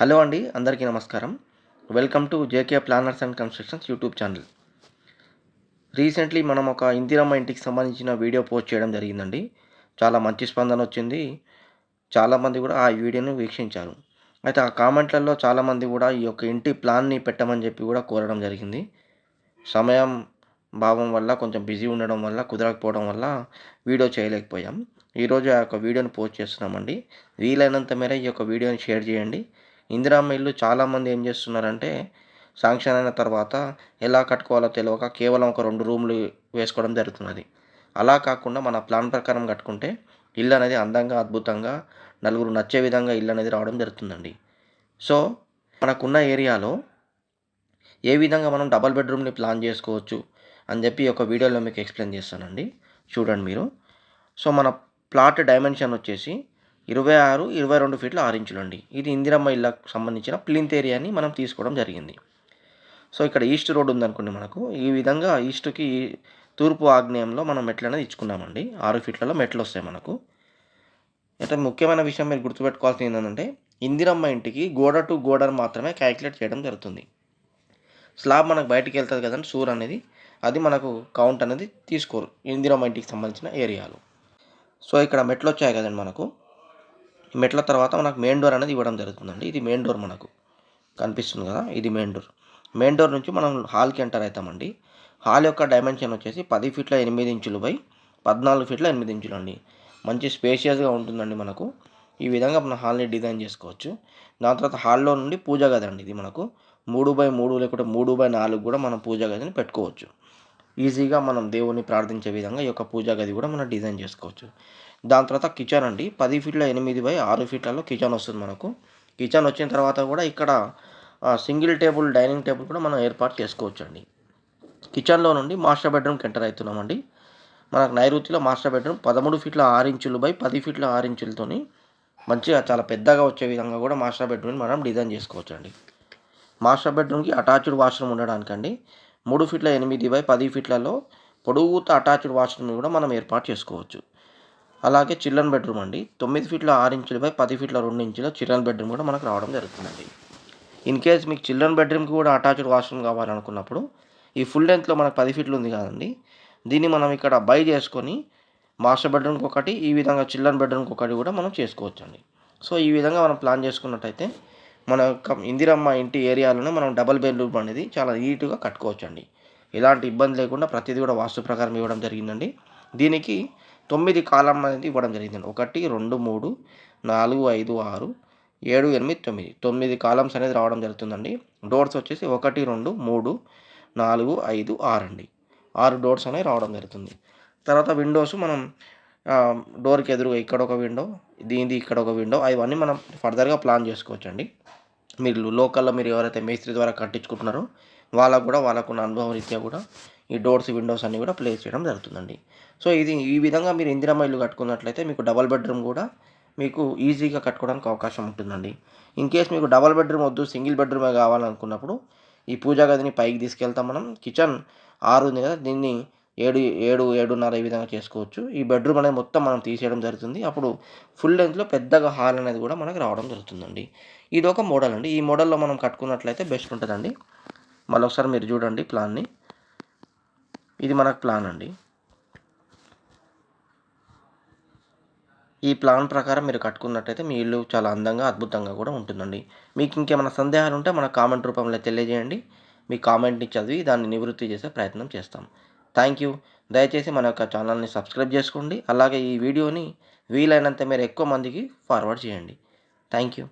Hello అండి అందరికీ నమస్కారం. Welcome to J K planners and constructions YouTube channel. Recently మనం ఒక ఇందిరమ్మ ఇంటికి సంబంధించిన వీడియో పోస్ట్ చేయడం జరిగిందండి. చాలా మంచి స్పందన వచ్చింది. చాలామంది కూడా ఆ వీడియోను వీక్షించారు. అయితే ఆ కామెంట్లలో చాలామంది కూడా ఈ యొక్క ఇంటి ప్లాన్ని పెట్టమని చెప్పి కూడా కోరడం జరిగింది. సమయం భావం వల్ల కొంచెం బిజీ ఉండడం వల్ల కుదరకపోవడం వల్ల వీడియో చేయలేకపోయాం. ఈరోజు ఆ యొక్క వీడియోని పోస్ట్ చేస్తున్నామండి. వీలైనంత మేర ఈ యొక్క వీడియోని షేర్ చేయండి. ఇందిరామ్మ ఇల్లు చాలామంది ఏం చేస్తున్నారంటే శాంక్షన్ అయిన తర్వాత ఎలా కట్టుకోవాలో తెలియక కేవలం ఒక రెండు రూమ్లు వేసుకోవడం జరుగుతున్నది. అలా కాకుండా మన ప్లాన్ ప్రకారం కట్టుకుంటే ఇల్లు అనేది అందంగా అద్భుతంగా నలుగురు నచ్చే విధంగా ఇల్లు అనేది రావడం జరుగుతుందండి. సో మనకున్న ఏరియాలో ఏ విధంగా మనం డబల్ బెడ్రూమ్ని ప్లాన్ చేసుకోవచ్చు అని చెప్పి ఒక వీడియోలో మీకు ఎక్స్ప్లెయిన్ చేస్తానండి. చూడండి మీరు. సో మన ప్లాట్ డైమెన్షన్ వచ్చేసి ఇరవై ఆరు ఇరవై రెండు ఫీట్లు ఆరు ఇంచులు అండి. ఇది ఇందిరమ్మ ఇళ్ళకు సంబంధించిన ప్లింత్ ఏరియాని మనం తీసుకోవడం జరిగింది. సో ఇక్కడ ఈస్ట్ రోడ్ ఉందనుకోండి మనకు. ఈ విధంగా ఈస్ట్కి తూర్పు ఆగ్నేయంలో మనం మెట్లు అనేది ఇచ్చుకున్నామండి. ఆరు ఫీట్లలో మెట్లు వస్తాయి మనకు. అయితే ముఖ్యమైన విషయం మీరు గుర్తుపెట్టుకోవాల్సింది ఏంటంటే ఇందిరమ్మ ఇంటికి గోడ టు గోడను మాత్రమే క్యాలిక్యులేట్ చేయడం జరుగుతుంది. స్లాబ్ మనకు బయటికి వెళ్తుంది కదండి సూర్ అనేది. అది మనకు కౌంట్ అనేది తీసుకోరు ఇందిరమ్మ ఇంటికి సంబంధించిన ఏరియాలు. సో ఇక్కడ మెట్లు వచ్చాయి కదండి మనకు. మెట్ల తర్వాత మనకు మెయిన్ డోర్ అనేది ఇవ్వడం జరుగుతుందండి. ఇది మెయిన్ డోర్ మనకు. కనిపిస్తుంది కదా? ఇది మెయిన్ డోర్ మెయిన్ డోర్ నుంచి మనం హాల్కి ఎంటర్ అవుతామండి. హాల్ యొక్క డైమెన్షన్ వచ్చేసి పది ఫీట్ల ఎనిమిది ఇంచులు బై పద్నాలుగు ఫీట్ల ఎనిమిది ఇంచులు అండి. మంచి స్పేషియస్గా ఉంటుందండి మనకు. ఈ విధంగా మన హాల్ని డిజైన్ చేసుకోవచ్చు. దాని తర్వాత హాల్లో నుండి పూజ గది అండి ఇది మనకు. మూడు బై మూడు లేకుంటే మూడు బై నాలుగు కూడా మనం పూజ గదిని పెట్టుకోవచ్చు. ఈజీగా మనం దేవుని ప్రార్థించే విధంగా ఈ యొక్క పూజా గది కూడా మనం డిజైన్ చేసుకోవచ్చు. దాని తర్వాత కిచెన్ అండి. పది ఫీట్ల ఎనిమిది బై ఆరు ఫీట్లలో కిచెన్ వస్తుంది మనకు. కిచెన్ వచ్చిన తర్వాత కూడా ఇక్కడ సింగిల్ టేబుల్ డైనింగ్ టేబుల్ కూడా మనం ఏర్పాటు చేసుకోవచ్చు అండి కిచెన్లో నుండి మాస్టర్ బెడ్రూమ్కి ఎంటర్ అవుతున్నామండి. మనకు నైరుతిలో మాస్టర్ బెడ్రూమ్ పదమూడు ఫీట్ల ఆరు ఇంచులు బై పది ఫీట్ల ఆరు ఇంచులతోని మంచిగా చాలా పెద్దగా వచ్చే విధంగా కూడా మాస్టర్ బెడ్రూమ్ని మనం డిజైన్ చేసుకోవచ్చు అండి మాస్టర్ బెడ్రూమ్కి అటాచ్డ్ వాష్రూమ్ ఉండడానికండి. మూడు ఫీట్ల ఎనిమిది బై పది ఫీట్లలో పొడుగుతో అటాచ్డ్ వాష్రూమ్ కూడా మనం ఏర్పాటు చేసుకోవచ్చు. అలాగే చిల్డ్రన్ బెడ్రూమ్ అండి. తొమ్మిది ఫీట్ల ఆరు ఇంచులపై బై పది ఫీట్ల రెండు ఇంచుల చిల్డ్రన్ బెడ్రూమ్ కూడా మనకు రావడం జరుగుతుందండి. ఇన్ కేస్ మీకు చిల్డ్రన్ బెడ్రూమ్కి కూడా అటాచ్డ్ వాష్రూమ్ కావాలనుకున్నప్పుడు ఈ ఫుల్ లెంత్లో మనకు పది ఫీట్లు ఉంది కదండి. దీన్ని మనం ఇక్కడ బై చేసుకొని మాస్టర్ బెడ్రూమ్కి ఒకటి ఈ విధంగా చిల్డ్రన్ బెడ్రూమ్కి ఒకటి కూడా మనం చేసుకోవచ్చండి. సో ఈ విధంగా మనం ప్లాన్ చేసుకున్నట్టయితే మన యొక్క ఇందిరమ్మ ఇంటి ఏరియాలోనే మనం డబల్ బెడ్రూమ్ అనేది చాలా నీట్గా కట్టుకోవచ్చు అండి ఎలాంటి ఇబ్బంది లేకుండా ప్రతిదీ కూడా వాస్తు ప్రకారం ఇవ్వడం జరిగిందండి. దీనికి తొమ్మిది కాలం అనేది ఇవ్వడం జరిగిందండి. ఒకటి రెండు మూడు నాలుగు ఐదు ఆరు ఏడు ఎనిమిది తొమ్మిది. తొమ్మిది కాలమ్స్ అనేది రావడం జరుగుతుందండి. డోర్స్ వచ్చేసి ఒకటి రెండు మూడు నాలుగు ఐదు ఆరు అండి ఆరు డోర్స్ అనేవి రావడం జరుగుతుంది. తర్వాత విండోస్ మనం డోర్కి ఎదురుగా ఇక్కడ ఒక విండో దీనిది ఇక్కడ ఒక విండో అవన్నీ మనం ఫర్దర్గా ప్లాన్ చేసుకోవచ్చు అండి మీరు లోకల్లో మీరు ఎవరైతే మేస్త్రి ద్వారా కట్టించుకుంటున్నారో వాళ్ళకు కూడా వాళ్ళకున్న అనుభవం రీత్యా కూడా ఈ డోర్స్ విండోస్ అన్నీ కూడా ప్లేస్ చేయడం జరుగుతుందండి. సో ఇది ఈ విధంగా మీరు ఇందిరమ్మ ఇల్లు కట్టుకున్నట్లయితే మీకు డబల్ బెడ్రూమ్ కూడా మీకు ఈజీగా కట్టుకోవడానికి అవకాశం ఉంటుందండి. ఇన్ కేస్ మీకు డబల్ బెడ్రూమ్ వద్దు సింగిల్ బెడ్రూమే కావాలనుకున్నప్పుడు ఈ పూజా గదిని పైకి తీసుకెళ్తాం మనం. కిచెన్ ఆరు ఉంది కదా దీన్ని ఏడు ఏడు ఏడున్నర ఈ విధంగా చేసుకోవచ్చు. ఈ బెడ్రూమ్ అనేది మొత్తం మనం తీసేయడం జరుగుతుంది. అప్పుడు ఫుల్ లెంత్లో పెద్దగా హాల్ అనేది కూడా మనకు రావడం జరుగుతుందండి. ఇది ఒక మోడల్ అండి. ఈ మోడల్లో మనం కట్టుకున్నట్లయితే బెస్ట్ ఉంటుందండి. మళ్ళీ ఒకసారి మీరు చూడండి ప్లాన్ని. ఇది మనకు ప్లాన్ అండి. ఈ ప్లాన్ ప్రకారం మీరు కట్టుకున్నట్టయితే మీ ఇల్లు చాలా అందంగా అద్భుతంగా కూడా ఉంటుందండి. మీకు ఇంకేమైనా సందేహాలు ఉంటే మన కామెంట్ రూపంలో తెలియజేయండి. మీ కామెంట్ని చదివి దాన్ని నివృత్తి చేసే ప్రయత్నం చేస్తాం. థ్యాంక్ యూ దయచేసి మన యొక్క ఛానల్ని సబ్స్క్రైబ్ చేసుకోండి. అలాగే ఈ వీడియోని వీలైనంత మీరు ఎక్కువ మందికి ఫార్వర్డ్ చేయండి. Thank you